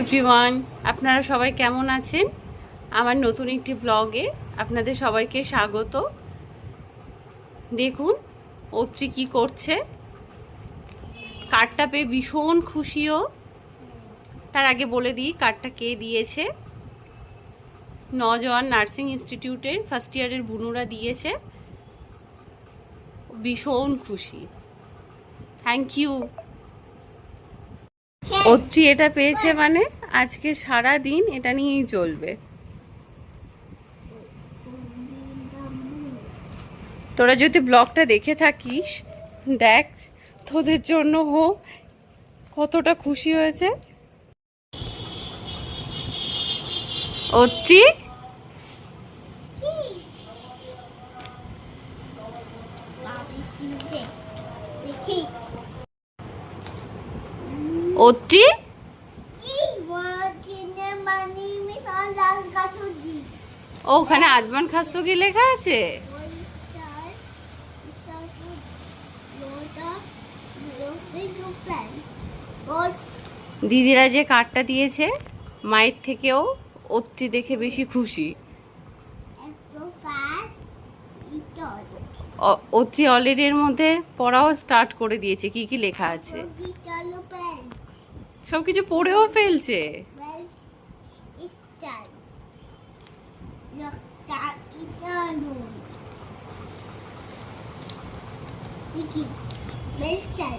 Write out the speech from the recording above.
Everyone আপনারা সবাই কেমন আছেন? আমার নতুন একটি ব্লগে আপনাদের সবাইকে স্বাগত। দেখুন, অত্রি কি করছে? কার্ডটা পেয়ে ভীষণ খুশিও। তার আগে বলে দিই কার্ডটা কে দিয়েছে? নজওয়ান নার্সিং ইনস্টিটিউটের ফার্স্ট ইয়ারের বুনুরা দিয়েছে। ভীষণ খুশি। Thank you. অত্রি এটা পেয়েছে মানে? আজকে সারা দিন এটা নিয়েই চলবে। তোরা যদি ব্লগটা দেখে থাকিস দেখ তোদের জন্য হো কতটা খুশি হয়েছে। অত্রি? অত্রি ওখানে আদমান খাস্তগি লেখা আছে? দিদিরা যে কার্ডটা দিয়েছে, মায়ের থেকেও অত্রি দেখে বেশি খুশি। অত্রি অলরেডি এর মধ্যে পড়াও স্টার্ট করে দিয়েছে। কি কি লেখা আছে? সব কিছু পড়েও ফেলছে। Well star